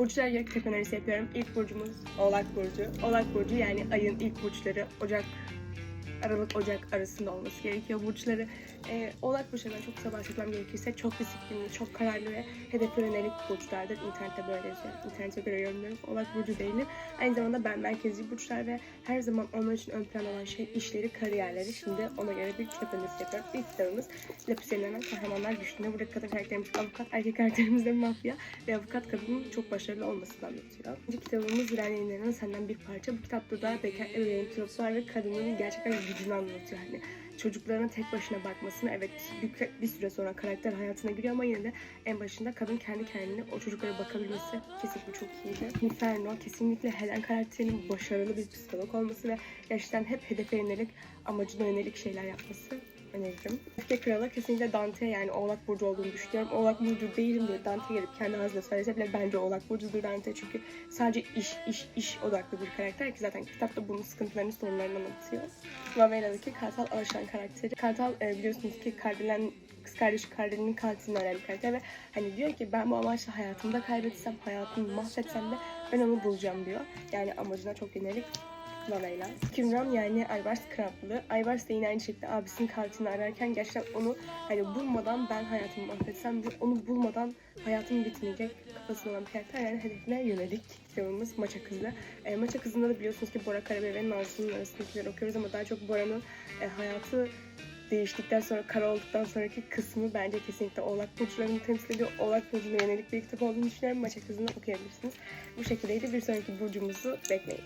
Burçlar kitap önerisi yapıyorum. İlk burcumuz Oğlak Burcu. Oğlak Burcu yani ayın ilk burçları Ocak Aralık Ocak arasında olması gerekiyor burçları. Ee, Oğlak burçlarından çok kısa bahsetmem gerekirse çok disiplinli, çok kararlı ve hedefe yönelik burçlardır. İnternette böyle yazıyor. İnternete göre yorumluyorum. Oğlak burcu değilim. Aynı zamanda ben merkezi burçlar ve her zaman onlar için ön plan olan şey işleri, kariyerleri. Şimdi ona göre bir kitap önerisi yapıyorum. İlk kitabımız Lapis Kahramanlar Güçlüğünde. Burada kadın karakterimiz avukat, erkek karakterimiz de mafya ve avukat kadının çok başarılı olmasını anlatıyor. İkinci kitabımız Ren Yayınları'nın Senden Bir Parça. Bu kitapta da bekar ebeveyn tropu var ve kadının gerçekten gücünü anlatıyor. Hani çocuklarına tek başına bakmasını evet bir, bir süre sonra karakter hayatına giriyor ama yine de en başında kadın kendi kendine o çocuklara bakabilmesi kesinlikle çok iyiydi. Inferno kesinlikle Helen karakterinin başarılı bir psikolog olması ve gerçekten hep hedefe yönelik amacına yönelik şeyler yapması öneririm. Öfke Kralı kesinlikle Dante yani Oğlak Burcu olduğunu düşünüyorum. Oğlak Burcu değilim diye Dante gelip kendi ağzıyla söylese bile bence Oğlak Burcu'dur Dante çünkü sadece iş, iş, iş odaklı bir karakter ki zaten kitapta bunun sıkıntılarını, sorunlarını anlatıyor. Mavela'daki Kartal Alaşan karakteri. Kartal e, biliyorsunuz ki Kardelen kız kardeşi Kardelen'in katilini arayan bir karakter ve hani diyor ki ben bu amaçla hayatımı da kaybetsem, hayatımı mahvetsem de ben onu bulacağım diyor. Yani amacına çok yönelik Novella. Kümran yani Aybars Kraplı. Aybars da yine aynı şekilde abisinin katilini ararken gerçekten onu hani bulmadan ben hayatımı mahvetsem de onu bulmadan hayatım bitmeyecek kafasında olan bir karakter yani hedefine yönelik kitabımız Maça Kızı. E, Maça Kızı'nda da biliyorsunuz ki Bora Karabey ve Nazlı'nın arasındakileri okuyoruz ama daha çok Bora'nın e, hayatı değiştikten sonra kara olduktan sonraki kısmı bence kesinlikle Oğlak Burçlarını temsil ediyor. Oğlak Burcu'na yönelik bir kitap olduğunu düşünüyorum. Maça Kızı'nı okuyabilirsiniz. Bu şekildeydi. Bir sonraki burcumuzu bekleyin.